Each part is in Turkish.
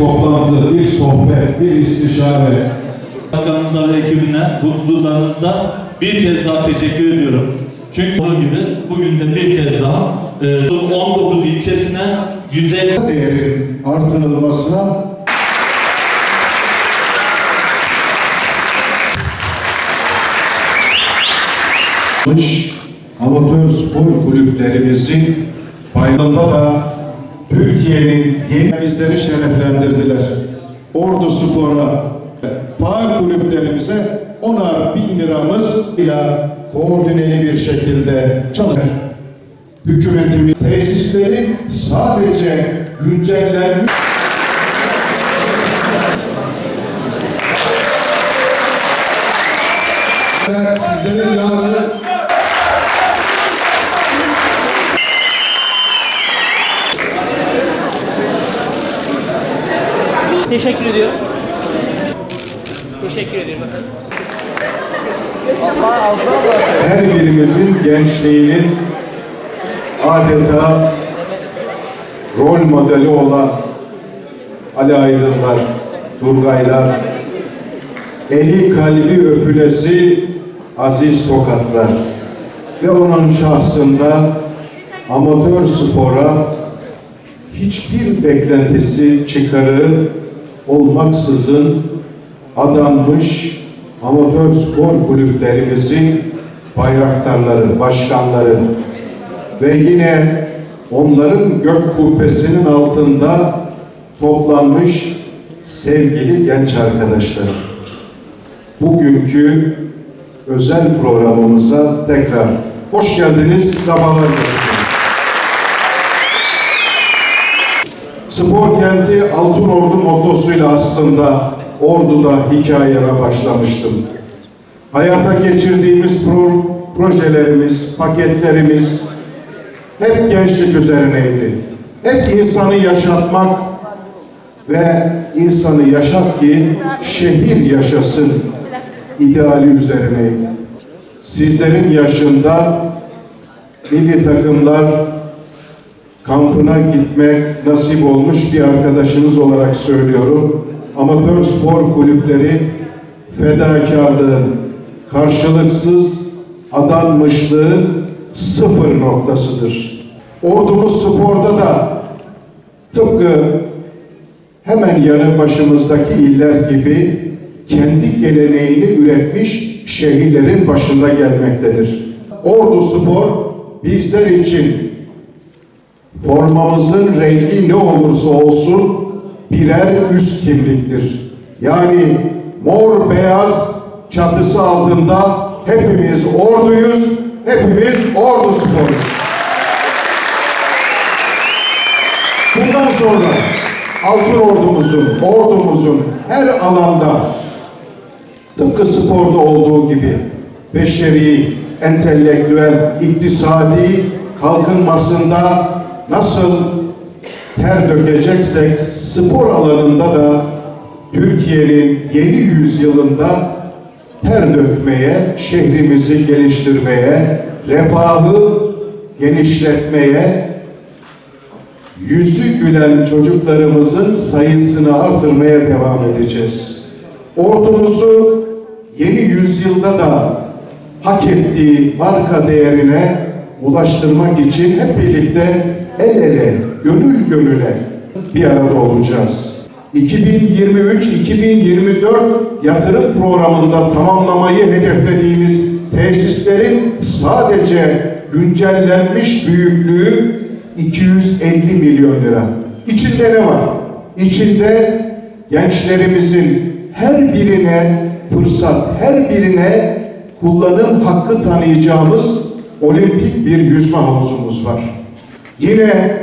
toplantı, bir sohbet, bir istişare, Başkanımıza ve ekibine bu huzurlarınızda bir kez daha teşekkür ediyorum. Çünkü olduğu gibi bugün de bir kez daha e, 19 ilçesine 150 değerin artırılmasına amatör spor kulüplerimizin bayramında da Türkiye'nin yeni bizleri şereflendirdiler. Ordu Spor'a, faal kulüplerimize onar bin liramız ile koordineli bir şekilde çalışır. Hükümetimin tesisleri sadece güncellenmiş sizlerin yalnız Teşekkür ediyorum. Teşekkür ediyorum. her birimizin gençliğinin adeta rol modeli olan Ali Aydınlar, Turgaylar, eli kalbi öpülesi Aziz Tokatlar ve onun şahsında amatör spora hiçbir beklentisi çıkarı olmaksızın adanmış amatör spor kulüplerimizin bayraktarları, başkanları ve yine onların gök kubbesinin altında toplanmış sevgili genç arkadaşlarım. Bugünkü özel programımıza tekrar hoş geldiniz, sabahlar getirdiniz. Spor kenti Altın Ordu mottosuyla aslında Ordu'da hikayeme başlamıştım. Hayata geçirdiğimiz pro- projelerimiz, paketlerimiz hep gençlik üzerineydi. Hep insanı yaşatmak ve insanı yaşat ki şehir yaşasın ideali üzerineydi. Sizlerin yaşında milli takımlar kampına gitmek nasip olmuş bir arkadaşınız olarak söylüyorum. Amatör spor kulüpleri fedakarlığın, karşılıksız adanmışlığın sıfır noktasıdır. Ordumuz sporda da tıpkı hemen yanı başımızdaki iller gibi kendi geleneğini üretmiş şehirlerin başında gelmektedir. Ordu Spor bizler için formamızın rengi ne olursa olsun birer üst kimliktir. Yani mor beyaz çatısı altında hepimiz orduyuz, hepimiz ordu sporuz. Bundan sonra altın ordumuzun, ordumuzun her alanda tıpkı sporda olduğu gibi beşeri, entelektüel, iktisadi kalkınmasında nasıl ter dökeceksek spor alanında da Türkiye'nin yeni yüzyılında ter dökmeye, şehrimizi geliştirmeye, refahı genişletmeye, yüzü gülen çocuklarımızın sayısını artırmaya devam edeceğiz. Ordumuzu yeni yüzyılda da hak ettiği marka değerine ulaştırmak için hep birlikte el ele, gönül gönüle bir arada olacağız. 2023-2024 yatırım programında tamamlamayı hedeflediğimiz tesislerin sadece güncellenmiş büyüklüğü 250 milyon lira. İçinde ne var? İçinde gençlerimizin her birine fırsat, her birine kullanım hakkı tanıyacağımız olimpik bir yüzme havuzumuz var. Yine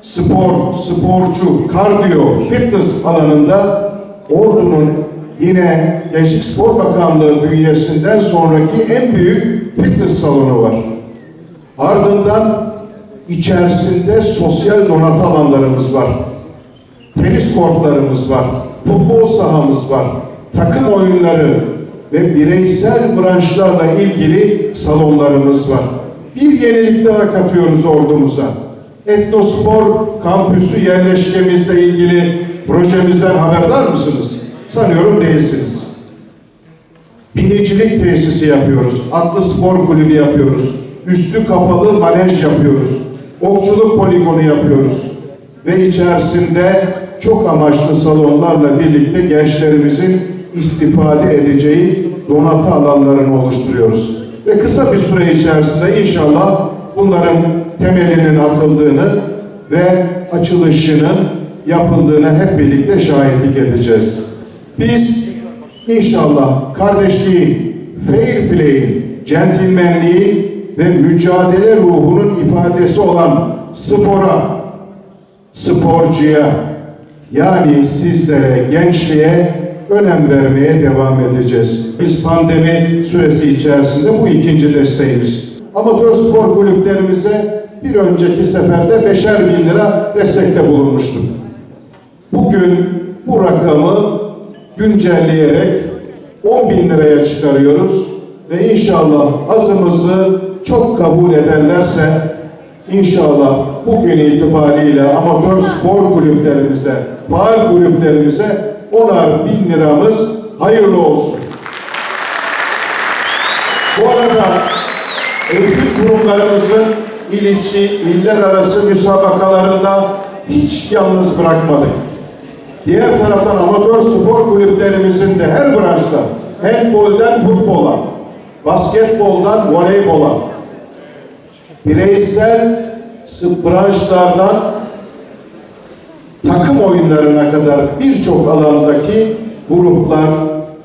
spor, sporcu, kardiyo, fitness alanında Ordu'nun yine Gençlik Spor Bakanlığı bünyesinden sonraki en büyük fitness salonu var. Ardından içerisinde sosyal donatı alanlarımız var. Tenis kortlarımız var. Futbol sahamız var. Takım oyunları ve bireysel branşlarla ilgili salonlarımız var. Bir yenilik daha katıyoruz ordumuza. Etnospor kampüsü yerleşkemizle ilgili Projemizden haberdar mısınız? Sanıyorum değilsiniz. Binicilik tesisi yapıyoruz. Atlı spor kulübü yapıyoruz. Üstü kapalı manej yapıyoruz. Okçuluk poligonu yapıyoruz. Ve içerisinde çok amaçlı salonlarla birlikte gençlerimizin istifade edeceği donatı alanlarını oluşturuyoruz. Ve kısa bir süre içerisinde inşallah bunların temelinin atıldığını ve açılışının yapıldığını hep birlikte şahitlik edeceğiz. Biz İnşallah kardeşliğin, fair play'in, centilmenliğin ve mücadele ruhunun ifadesi olan spora, sporcuya, yani sizlere, gençliğe önem vermeye devam edeceğiz. Biz pandemi süresi içerisinde bu ikinci desteğimiz. Amatör spor kulüplerimize bir önceki seferde beşer bin lira destekte bulunmuştuk. Bugün bu rakamı güncelleyerek 10 bin liraya çıkarıyoruz ve inşallah azımızı çok kabul ederlerse inşallah bugün itibariyle amatör spor kulüplerimize, faal kulüplerimize onar bin liramız hayırlı olsun. Bu arada eğitim kurumlarımızın il içi, iller arası müsabakalarında hiç yalnız bırakmadık. Diğer taraftan amatör spor kulüplerimizin de her branşta handbolden futbola, basketboldan voleybola, bireysel branşlardan takım oyunlarına kadar birçok alandaki gruplar,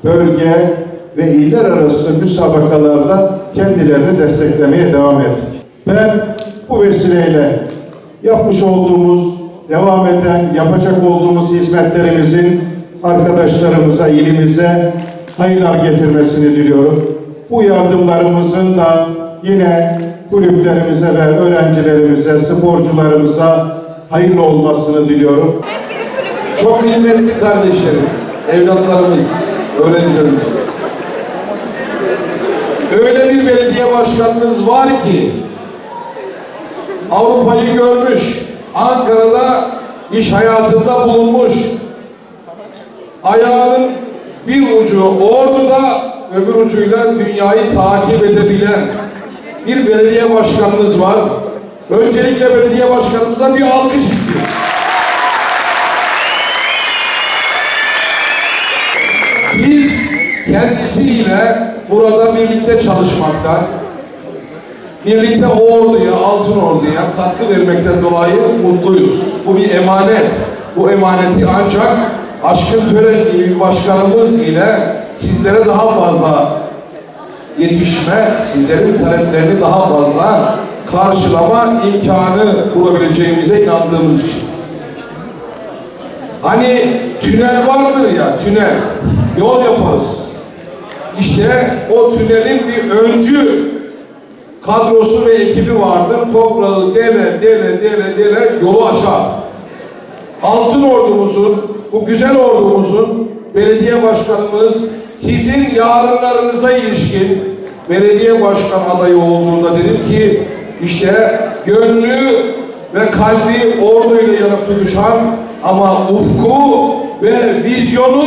bölge ve iller arası müsabakalarda kendilerini desteklemeye devam ettik. Ben bu vesileyle yapmış olduğumuz, devam eden, yapacak olduğumuz hizmetlerimizin arkadaşlarımıza, ilimize hayırlar getirmesini diliyorum. Bu yardımlarımızın da yine kulüplerimize ve öğrencilerimize, sporcularımıza hayırlı olmasını diliyorum. Çok kıymetli kardeşlerim, evlatlarımız, öğrencilerimiz. Öyle bir belediye başkanımız var ki Avrupa'yı görmüş, Ankara'da iş hayatında bulunmuş. Ayağının bir ucu Ordu'da, öbür ucuyla dünyayı takip edebilen bir belediye başkanımız var. Öncelikle belediye başkanımıza bir alkış istiyorum. Biz kendisiyle burada birlikte çalışmaktan, birlikte o orduya, altın orduya katkı vermekten dolayı mutluyuz. Bu bir emanet. Bu emaneti ancak Aşkın Tören gibi bir başkanımız ile sizlere daha fazla yetişme, sizlerin taleplerini daha fazla karşılama imkanı bulabileceğimize inandığımız için. Hani tünel vardır ya, tünel. Yol yaparız. İşte o tünelin bir öncü kadrosu ve ekibi vardır. Toprağı dele dele dele dele yolu aşar. Altın ordumuzun, bu güzel ordumuzun belediye başkanımız sizin yarınlarınıza ilişkin belediye başkan adayı olduğunda dedim ki işte gönlü ve kalbi orduyla yanıp tutuşan ama ufku ve vizyonu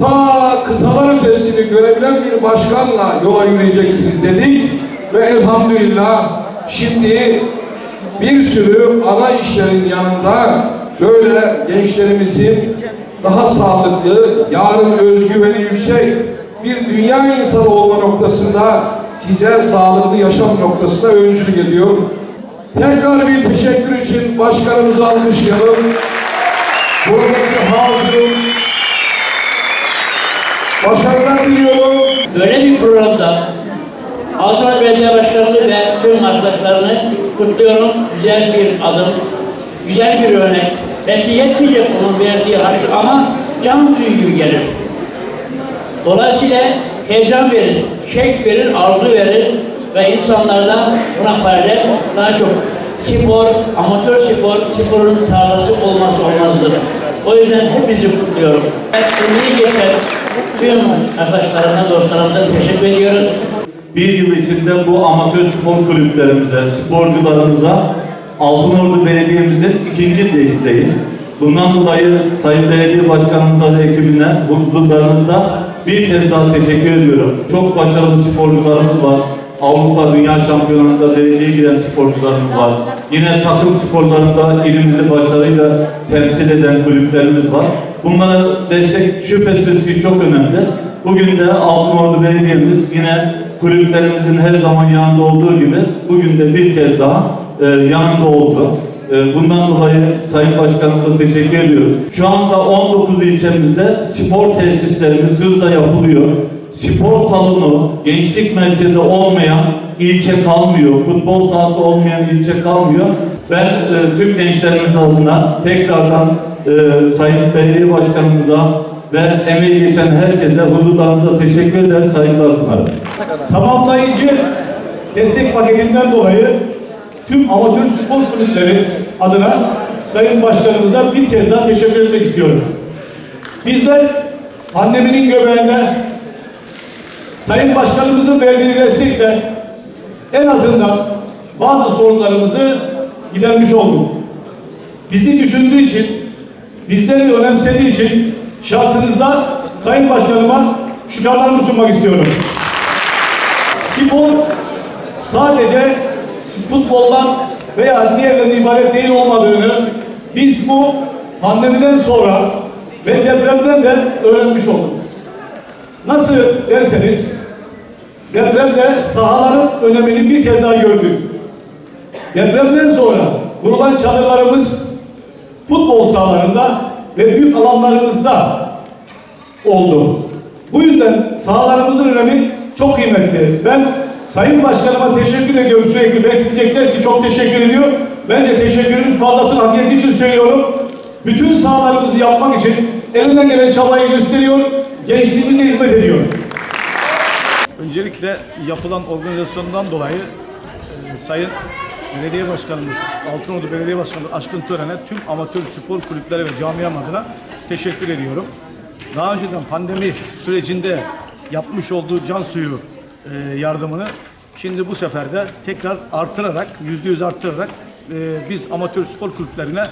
ta kıtalar ötesini görebilen bir başkanla yola yürüyeceksiniz dedik ve elhamdülillah şimdi bir sürü ana işlerin yanında böyle gençlerimizin daha sağlıklı, yarın özgüveni yüksek bir dünya insanı olma noktasında size sağlıklı yaşam noktasında öncülük ediyor. Tekrar bir teşekkür için başkanımızı alkışlayalım. Buradaki hazırım. Başarılar diliyorum. Böyle bir programda Altınar Belediye Başkanı ve tüm arkadaşlarını kutluyorum. Güzel bir adım, güzel bir örnek. Belki yetmeyecek onun verdiği harçlık ama can suyu gibi gelir. Dolayısıyla heyecan verir, şevk verir, arzu verir ve insanlardan buna paralel daha çok spor, amatör spor, sporun tarlası olmazsa olmazdır. O yüzden hepinizi kutluyorum. Tüm arkadaşlarımdan, dostlarımdan teşekkür ediyoruz. Bir yıl içinde bu amatör spor kulüplerimize, sporcularımıza Altınordu Belediye'mizin ikinci desteği. Bundan dolayı Sayın Belediye Başkanımıza ve ekibine huzurlarınızda bir kez daha teşekkür ediyorum. Çok başarılı sporcularımız var. Avrupa Dünya Şampiyonası'nda dereceye giren sporcularımız var. Yine takım sporlarında ilimizi başarıyla temsil eden kulüplerimiz var. Bunlara destek şüphesiz ki çok önemli. Bugün de Altınordu Belediye'miz yine kulüplerimizin her zaman yanında olduğu gibi bugün de bir kez daha e, yanında oldu. E, bundan dolayı Sayın Başkanımıza teşekkür ediyoruz. Şu anda 19 ilçemizde spor tesislerimiz hızla yapılıyor. Spor salonu, gençlik merkezi olmayan ilçe kalmıyor. Futbol sahası olmayan ilçe kalmıyor. Ben e, tüm gençlerimiz adına tekrardan e, Sayın Belediye Başkanımıza ve emeği geçen herkese huzurlarınıza teşekkür eder, saygılar sunarım. tamamlayıcı destek paketinden dolayı tüm amatör spor kulüpleri adına Sayın Başkanımıza bir kez daha teşekkür etmek istiyorum. Bizler pandeminin göbeğinde Sayın Başkanımızın verdiği destekle en azından bazı sorunlarımızı gidermiş olduk. Bizi düşündüğü için, bizleri önemsediği için şahsınızda Sayın Başkanıma şükranlarımı sunmak istiyorum. Spor sadece futboldan veya diğerlerinden ibaret değil olmadığını biz bu pandemiden sonra ve depremden de öğrenmiş olduk. Nasıl derseniz depremde sahaların önemini bir kez daha gördük. Depremden sonra kurulan çadırlarımız futbol sahalarında ve büyük alanlarımızda oldu. Bu yüzden sahalarımızın önemi çok kıymetli. Ben Sayın Başkanıma teşekkür ediyorum sürekli. Belki diyecekler ki çok teşekkür ediyor. Bence teşekkürün fazlasını hak ettiği için söylüyorum. Bütün sahalarımızı yapmak için elinden gelen çabayı gösteriyor. Gençliğimize hizmet ediyor. Öncelikle yapılan organizasyondan dolayı e, Sayın Belediye Başkanımız, Altınordu Belediye Başkanımız Aşkın Tören'e tüm amatör spor kulüpleri ve camiam adına teşekkür ediyorum. Daha önceden pandemi sürecinde yapmış olduğu can suyu e, yardımını şimdi bu sefer de tekrar artırarak, yüzde yüz artırarak e, biz amatör spor kulüplerine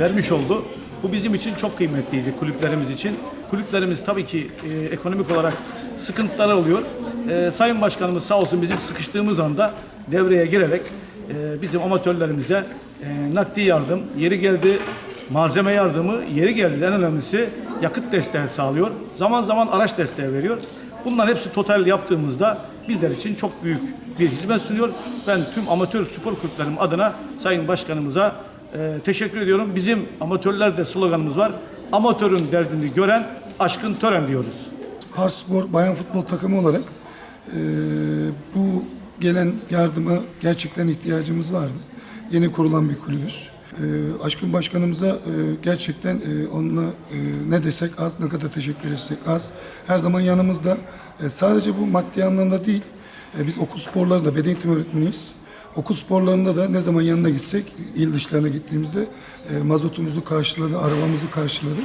vermiş oldu. Bu bizim için çok kıymetliydi kulüplerimiz için. Kulüplerimiz tabii ki e, ekonomik olarak sıkıntılar oluyor. E, Sayın Başkanımız sağ olsun bizim sıkıştığımız anda devreye girerek e, bizim amatörlerimize e, nakdi yardım, yeri geldi malzeme yardımı, yeri geldi en önemlisi yakıt desteği sağlıyor. Zaman zaman araç desteği veriyor. Bunların hepsi total yaptığımızda bizler için çok büyük bir hizmet sunuyor. Ben tüm amatör spor kulüplerim adına Sayın Başkanımıza e, teşekkür ediyorum. Bizim amatörlerde sloganımız var. Amatörün derdini gören aşkın tören diyoruz. Pars Spor Bayan Futbol takımı olarak e, bu gelen yardıma gerçekten ihtiyacımız vardı. Yeni kurulan bir kulübüz. E, Aşkın Başkanımıza e, gerçekten e, onunla e, ne desek az, ne kadar teşekkür etsek az. Her zaman yanımızda. E, sadece bu maddi anlamda değil, e, biz okul sporlarında beden eğitimi öğretmeniyiz. Okul sporlarında da ne zaman yanına gitsek, il dışlarına gittiğimizde e, mazotumuzu karşıladı, arabamızı karşıladı.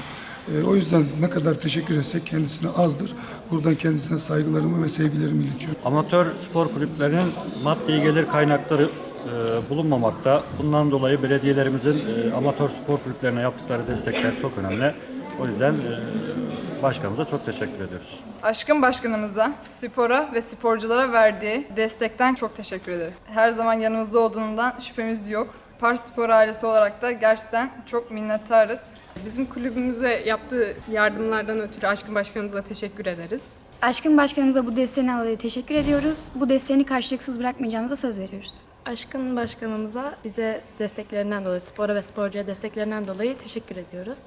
E, o yüzden ne kadar teşekkür etsek kendisine azdır. Buradan kendisine saygılarımı ve sevgilerimi iletiyorum. Amatör spor kulüplerinin maddi gelir kaynakları e, bulunmamakta. Bundan dolayı belediyelerimizin e, amatör spor kulüplerine yaptıkları destekler çok önemli. O yüzden e, başkanımıza çok teşekkür ediyoruz. Aşkın başkanımıza, spora ve sporculara verdiği destekten çok teşekkür ederiz. Her zaman yanımızda olduğundan şüphemiz yok. Pars Spor ailesi olarak da gerçekten çok minnettarız. Bizim kulübümüze yaptığı yardımlardan ötürü Aşkın Başkanımıza teşekkür ederiz. Aşkın Başkanımıza bu desteğinden dolayı teşekkür ediyoruz. Bu desteğini karşılıksız bırakmayacağımıza söz veriyoruz. Aşkın Başkanımıza bize desteklerinden dolayı, spora ve sporcuya desteklerinden dolayı teşekkür ediyoruz.